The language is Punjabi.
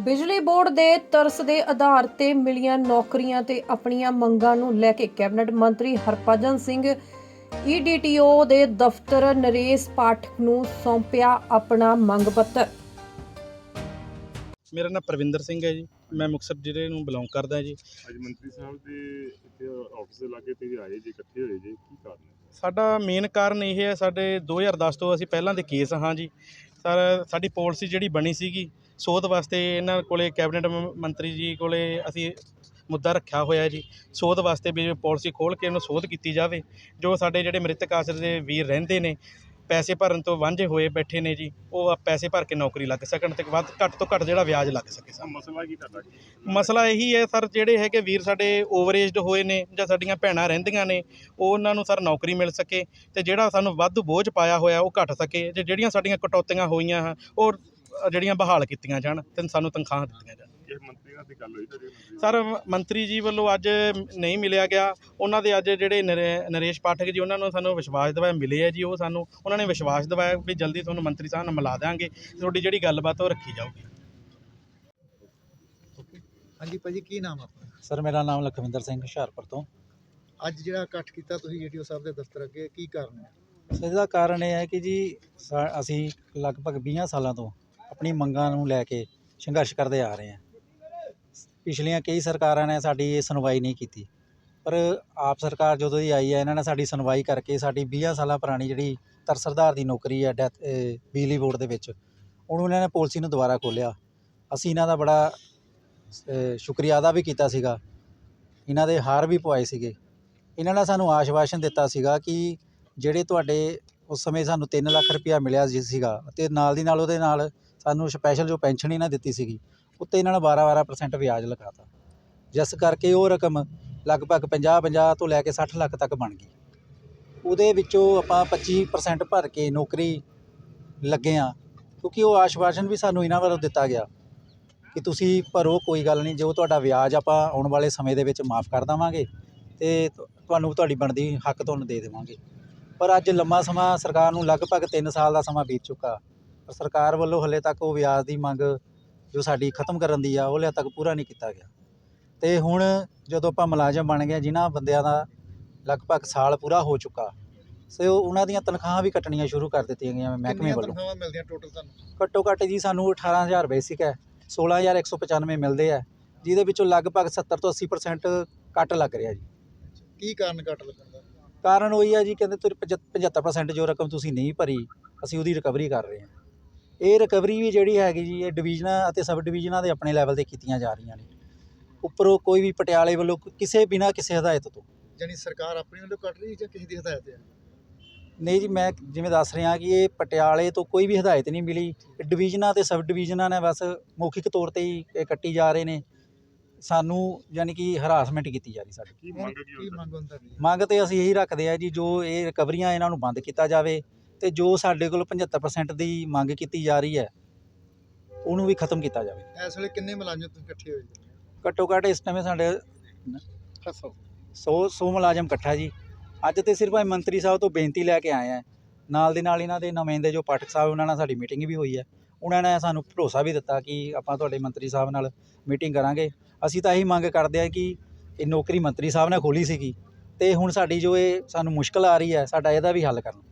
ਬਿਜਲੀ ਬੋਰਡ ਦੇ ਤਰਸ ਦੇ ਆਧਾਰ ਤੇ ਮਿਲੀਆਂ ਨੌਕਰੀਆਂ ਤੇ ਆਪਣੀਆਂ ਮੰਗਾਂ ਨੂੰ ਲੈ ਕੇ ਕੈਬਨਿਟ ਮੰਤਰੀ ਹਰਭਜਨ ਸਿੰਘ ਈਡੀਟੀਓ ਦੇ ਦਫ਼ਤਰ ਨਰੇਸ਼ ਪਾਠਕ ਨੂੰ ਸੌਂਪਿਆ ਆਪਣਾ ਮੰਗ ਪੱਤਰ। ਮੇਰਾ ਨਾਮ ਪ੍ਰਵਿੰਦਰ ਸਿੰਘ ਹੈ ਜੀ। ਮੈਂ ਮੁਕਤਸਰ ਜ਼ਿਲ੍ਹੇ ਨੂੰ ਬਿਲੋਂਗ ਕਰਦਾ ਜੀ। ਅੱਜ ਮੰਤਰੀ ਸਾਹਿਬ ਦੇ ਇੱਥੇ ਆਫਿਸ ਦੇ ਲਾਗੇ ਤੇ ਆਏ ਜੀ ਇਕੱਠੇ ਹੋਏ ਜੀ। ਕੀ ਕਾਰਨ ਹੈ? ਸਾਡਾ ਮੇਨ ਕਾਰਨ ਇਹ ਹੈ ਸਾਡੇ 2010 ਤੋਂ ਅਸੀਂ ਪਹਿਲਾਂ ਦੇ ਕੇਸ ਹਾਂ ਜੀ। ਸਰ, ਸਾਡੀ ਪੋਲਿਸੀ ਜਿਹੜੀ ਬਣੀ ਸੀਗੀ, ਸੋਧ ਵਾਸਤੇ ਇਹਨਾਂ ਕੋਲੇ ਕੈਬਨਿਟ ਮੰਤਰੀ ਜੀ ਕੋਲੇ ਅਸੀਂ ਮੁੱਦਾ ਰੱਖਿਆ ਹੋਇਆ ਜੀ। ਸੋਧ ਵਾਸਤੇ ਵੀ ਪੋਲਿਸੀ ਖੋਲ ਕੇ ਉਹਨੂੰ ਸੋਧ ਕੀਤੀ ਜਾਵੇ, ਜੋ ਸਾਡੇ ਜਿਹੜੇ ਮ੍ਰਿਤਕ ਆਸਰੇ ਦੇ ਵੀਰ ਰਹਿੰਦੇ ਨੇ ਪੈਸੇ ਭਰਨ ਤੋਂ ਵਾਂਝੇ ਹੋਏ ਬੈਠੇ ਨੇ ਜੀ ਉਹ ਪੈਸੇ ਭਰ ਕੇ ਨੌਕਰੀ ਲੱਗ ਸਕਣ ਤੇ ਵੱਧ ਘੱਟ ਤੋਂ ਘੱਟ ਜਿਹੜਾ ਵਿਆਜ ਲੱਗ ਸਕੇ ਆ ਸਾਨੂੰ ਮਸਲਾ ਕੀ ਤੁਹਾਡਾ? ਮਸਲਾ ਇਹੀ ਹੈ ਸਰ ਜਿਹੜੇ ਹੈਗੇ ਵੀਰ ਸਾਡੇ ਓਵਰਏਜਡ ਹੋਏ ਨੇ ਜਾਂ ਸਾਡੀਆਂ ਭੈਣਾਂ ਰਹਿੰਦੀਆਂ ਨੇ ਉਹ ਉਹਨਾਂ ਨੂੰ ਸਰ ਨੌਕਰੀ ਮਿਲ ਸਕੇ ਤੇ ਜਿਹੜਾ ਸਾਨੂੰ ਵਾਧੂ ਬੋਝ ਪਾਇਆ ਹੋਇਆ ਉਹ ਘਟ ਸਕੇ ਤੇ ਜਿਹੜੀਆਂ ਸਾਡੀਆਂ ਕਟੌਤੀਆਂ ਹੋਈਆਂ ਹਨ ਉਹ ਜਿਹੜੀਆਂ ਬਹਾਲ ਕੀਤੀਆਂ ਜਾਣ ਤੇ ਸਾਨੂੰ ਤਨਖਾਹਾਂ ਦਿੱਤੀਆਂ ਜਾਣ ਇਹ ਮੰਤਰੀ ਨਾਲ ਦੀ ਗੱਲ ਹੋਈ ਤੁਹਾਡੀ ਮੰਤਰੀ ਸਰ ਮੰਤਰੀ ਜੀ ਵੱਲੋਂ ਅੱਜ ਨਹੀਂ ਮਿਲਿਆ ਗਿਆ। ਉਹਨਾਂ ਦੇ ਅੱਜ ਜਿਹੜੇ ਨਰੇ- ਨਰੇਸ਼ ਪਾਠਕ ਜੀ ਉਹਨਾਂ ਨੂੰ ਸਾਨੂੰ ਵਿਸ਼ਵਾਸ ਦਿਵਾਇਆ ਮਿਲੇ ਆ ਜੀ ਉਹ ਸਾਨੂੰ। ਉਹਨਾਂ ਨੇ ਵਿਸ਼ਵਾਸ ਦਿਵਾਇਆ ਵੀ ਜਲਦੀ ਤੁਹਾਨੂੰ ਮੰਤਰੀ ਸਾਹਿਬ ਨਾਲ ਮਿਲਾ ਦਿਆਂਗੇ। ਤੁਹਾਡੀ ਜਿਹੜੀ ਗੱਲਬਾਤ ਉਹ ਰੱਖੀ ਜਾਊਗੀ। ਹਾਂਜੀ ਭਾਜੀ ਕੀ ਨਾਮ ਆ ਆਪਣਾ? ਸਰ ਮੇਰਾ ਨਾਮ ਲਖਵਿੰਦਰ ਸਿੰਘ ਹੁਸ਼ਿਆਰਪੁਰ ਤੋਂ। ਅੱਜ ਜਿਹੜਾ ਇਕੱਠ ਕੀਤਾ ਤੁਸੀਂ ਏਡੀਓ ਸਾਹਿਬ ਦੇ ਦਫ਼ਤਰ ਅੱਗੇ ਕੀ ਕਾਰਨ ਹੈ? ਸਰ ਇਹਦਾ ਕਾਰਨ ਇਹ ਹੈ ਕਿ ਜੀ ਸਾ- ਅਸੀਂ ਲਗਭਗ 20 ਸਾਲਾਂ ਤੋਂ ਆਪਣੀ ਮੰਗਾਂ ਨੂੰ ਲੈ ਕੇ ਸੰਘਰਸ਼ ਕਰਦੇ ਆ ਰਹੇ ਹਾਂ। ਪਿਛਲੀਆਂ ਕਈ ਸਰਕਾਰਾਂ ਨੇ ਸਾਡੀ ਇਹ ਸੁਣਵਾਈ ਨਹੀਂ ਕੀਤੀ। ਪਰ ਆਪ ਸਰਕਾਰ ਜਦੋਂ ਦੀ ਆਈ ਹੈ, ਇਹਨਾਂ ਨੇ ਸਾਡੀ ਸੁਣਵਾਈ ਕਰਕੇ ਸਾਡੀ 20 ਸਾਲਾਂ ਪੁਰਾਣੀ ਜਿਹੜੀ ਤਰਸਰਦਾਰ ਦੀ ਨੌਕਰੀ ਹੈ ਡੈਥ ਬਿਜਲੀ ਬੋਰਡ ਦੇ ਵਿੱਚ, ਉਹਨੂੰ ਇਹਨਾਂ ਨੇ ਪਾਲਿਸੀ ਨੂੰ ਦੁਬਾਰਾ ਖੋਲ੍ਹਿਆ। ਅਸੀਂ ਇਹਨਾਂ ਦਾ ਬੜਾ ਸ਼ੁਕਰੀਆ ਅਦਾ ਵੀ ਕੀਤਾ ਸੀਗਾ। ਇਹਨਾਂ ਦੇ ਹਾਰ ਵੀ ਪਵਾਏ ਸੀਗੇ। ਇਹਨਾਂ ਨੇ ਸਾਨੂੰ ਆਸ਼ਵਾਸਨ ਦਿੱਤਾ ਸੀਗਾ ਕਿ ਜਿਹੜੇ ਤੁਹਾਡੇ ਉਸ ਸਮੇਂ ਸਾਨੂੰ 3 ਲੱਖ ਰੁਪਇਆ ਮਿਲਿਆ ਜੀ ਸੀਗਾ, ਤੇ ਨਾਲ ਦੀ ਨਾਲ ਉਹਦੇ ਨਾਲ ਸਾਨੂੰ ਸਪੈਸ਼ਲ ਜੋ ਪੈਨਸ਼ਨ ਇਹਨਾਂ ਦਿੱਤੀ ਸੀਗੀ ਉੱਤੇ ਇਹਨਾਂ ਨੇ 12-12% ਵਿਆਜ ਲਗਾਤਾ। ਜਿਸ ਕਰਕੇ ਉਹ ਰਕਮ ਲਗਭਗ 50-50 ਤੋਂ ਲੈ ਕੇ 60 ਲੱਖ ਤੱਕ ਬਣ ਗਈ। ਉਹਦੇ ਵਿੱਚੋਂ ਆਪਾਂ 25% ਭਰ ਕੇ ਨੌਕਰੀ ਲੱਗੇ ਆ ਕਿਉਂਕਿ ਉਹ ਆਸ਼ਵਾਸਨ ਵੀ ਸਾਨੂੰ ਇਹਨਾਂ ਵੱਲੋਂ ਦਿੱਤਾ ਗਿਆ ਕਿ ਤੁਸੀਂ ਭਰੋ, ਕੋਈ ਗੱਲ ਨਹੀਂ, ਜੋ ਤੁਹਾਡਾ ਵਿਆਜ ਆਪਾਂ ਆਉਣ ਵਾਲੇ ਸਮੇਂ ਦੇ ਵਿੱਚ ਮਾਫ ਕਰ ਦੇਵਾਂਗੇ ਤੇ ਤੁਹਾਨੂੰ ਤੁਹਾਡੀ ਬਣਦੀ ਹੱਕ ਤੁਹਾਨੂੰ ਦੇ ਦੇਵਾਂਗੇ। ਪਰ ਅੱਜ ਲੰਮਾ ਸਮਾਂ ਸਰਕਾਰ ਨੂੰ ਲਗਭਗ 3 ਸਾਲ ਦਾ ਸਮਾਂ ਬੀਤ ਚੁੱਕਾ। ਪਰ ਸਰਕਾਰ ਵੱਲੋਂ ਹਲੇ ਤੱਕ ਉਹ ਵਿਆਜ ਦੀ ਮੰਗ ਜੋ ਸਾਡੀ ਖਤਮ ਕਰਨ ਦੀ ਆ ਉਹ ਹਲੇ ਤੱਕ ਪੂਰਾ ਨਹੀਂ ਕੀਤਾ ਗਿਆ। ਤੇ ਹੁਣ ਜਦੋਂ ਆਪਾਂ ਮੁਲਾਜ਼ਮ ਬਣ ਗਏ ਜਿਨ੍ਹਾਂ ਬੰਦਿਆਂ ਦਾ ਲਗਭਗ ਸਾਲ ਪੂਰਾ ਹੋ ਚੁੱਕਾ ਸੋ ਉਹਨਾਂ ਦੀਆਂ ਤਨਖਾਹਾਂ ਵੀ ਕੱਟਣੀਆਂ ਸ਼ੁਰੂ ਕਰ ਦਿੱਤੀਆਂ ਗਈਆਂ ਮਹਿਕਮੇ ਵੱਲੋਂ। ਤਨਖਾਹਾਂ ਮਿਲਦੀਆਂ ਟੋਟਲ ਤੁਹਾਨੂੰ? ਘੱਟੋ ਘੱਟ ਜੀ ਸਾਨੂੰ 18000 ਬੇਸਿਕ ਹੈ 16195 ਮਿਲਦੇ ਆ ਜਿਹਦੇ ਵਿੱਚੋਂ ਲਗਭਗ 70 ਤੋਂ 80% ਕੱਟ ਲੱਗ ਰਿਹਾ ਜੀ। ਕੀ ਕਾਰਨ ਕੱਟ ਲੱਗਣ ਦਾ? ਕਾਰਨ ਉਹੀ ਆ ਜੀ ਕਹਿੰਦੇ ਤੁਸੀਂ 75% ਜੋ ਰਕਮ ਤੁਸੀਂ ਨਹੀਂ ਭਰੀ ਅਸੀਂ ਉਹਦੀ ਰਿਕਵਰੀ ਕਰ ਰਹੇ ਹਾਂ। ਇਹ ਰਿਕਵਰੀ ਵੀ ਜਿਹੜੀ ਹੈਗੀ ਜੀ ਇਹ ਡਿਵੀਜ਼ਨਾਂ ਅਤੇ ਸਬ ਡਿਵੀਜ਼ਨਾਂ ਦੇ ਆਪਣੇ ਲੈਵਲ ਤੇ ਕੀਤੀਆਂ ਜਾ ਰਹੀਆਂ ਨੇ। ਉੱਪਰੋਂ ਕੋਈ ਵੀ ਪਟਿਆਲੇ ਵੱਲੋਂ ਕਿਸੇ ਬਿਨਾਂ ਕਿਸੇ ਹਦਾਇਤ ਤੋਂ। ਯਾਨੀ ਸਰਕਾਰ ਆਪਣੀ ਵੱਲੋਂ ਕੱਟ ਰਹੀ ਜਾਂ ਕਿਸੇ ਦੀ ਹਦਾਇਤ ਹੈ ਨਹੀਂ ਜੀ ਮੈਂ ਜਿਵੇਂ ਦੱਸ ਰਿਹਾ ਕਿ ਇਹ ਪਟਿਆਲੇ ਤੋਂ ਕੋਈ ਵੀ ਹਦਾਇਤ ਨਹੀਂ ਮਿਲੀ। ਡਿਵੀਜ਼ਨਾਂ ਤੇ ਸਬ ਡਿਵੀਜ਼ਨਾਂ ਨੇ ਬਸ ਮੌਖਿਕ ਤੌਰ ਤੇ ਹੀ ਇਹ ਕੱਟੀ ਜਾ ਰਹੇ ਨੇ। ਸਾਨੂੰ ਯਾਨੀ ਕਿ ਹਰਾਸਮੈਂਟ ਕੀਤੀ ਜਾ ਰਹੀ ਸਾਡੀ। ਕੀ ਮੰਗ ਕੀ ਮੰਗ ਤੇ ਅਸੀਂ ਇਹੀ ਰੱਖਦੇ ਆ ਜੀ ਜੋ ਇਹ ਰਿਕਵਰੀਆਂ ਇਹਨਾਂ ਨੂੰ ਬੰਦ ਕੀਤਾ ਜਾਵੇ। ਤੇ ਜੋ ਸਾਡੇ ਕੋਲ 75% ਦੀ ਮੰਗ ਕੀਤੀ ਜਾ ਰਹੀ ਹੈ ਉਹਨੂੰ ਵੀ ਖਤਮ ਕੀਤਾ ਜਾਵੇ। ਇਸ ਵੇਲੇ ਕਿੰਨੇ ਮੁਲਾਜ਼ਮ ਤੁਸੀਂ ਇਕੱਠੇ ਹੋਏ ਜੀ? ਘੱਟੋ ਘੱਟ ਇਸ ਟਾਈਮ ਸਾਡੇ ਹੱਸੋ 100 100 ਮੁਲਾਜ਼ਮ ਇਕੱਠਾ ਜੀ। ਅੱਜ ਤੇ ਸਿਰਫ ਅਸੀਂ ਮੰਤਰੀ ਸਾਹਿਬ ਤੋਂ ਬੇਨਤੀ ਲੈ ਕੇ ਆਏ ਆ ਨਾਲ ਦੇ ਨਾਲ ਇਹਨਾਂ ਦੇ ਨੁਮਾਇੰਦੇ ਜੋ ਪਾਠਕ ਸਾਹਿਬ ਉਹਨਾਂ ਨਾਲ ਸਾਡੀ ਮੀਟਿੰਗ ਵੀ ਹੋਈ ਹੈ। ਉਹਨਾਂ ਨੇ ਸਾਨੂੰ ਭਰੋਸਾ ਵੀ ਦਿੱਤਾ ਕਿ ਆਪਾਂ ਤੁਹਾਡੇ ਮੰਤਰੀ ਸਾਹਿਬ ਨਾਲ ਮੀਟਿੰਗ ਕਰਾਂਗੇ। ਅਸੀਂ ਤਾਂ ਇਹੀ ਮੰਗ ਕਰਦੇ ਆ ਕਿ ਇਹ ਨੌਕਰੀ ਮੰਤਰੀ ਸਾਹਿਬ ਨੇ ਖੋਲੀ ਸੀਗੀ। ਤੇ ਹੁਣ ਸਾਡੀ ਜੋ ਇਹ ਸਾਨੂੰ ਮੁਸ਼ਕਲ ਆ ਰਹੀ ਹੈ ਸਾਡਾ ਇਹਦਾ ਵੀ ਹੱਲ ਕਰਨ।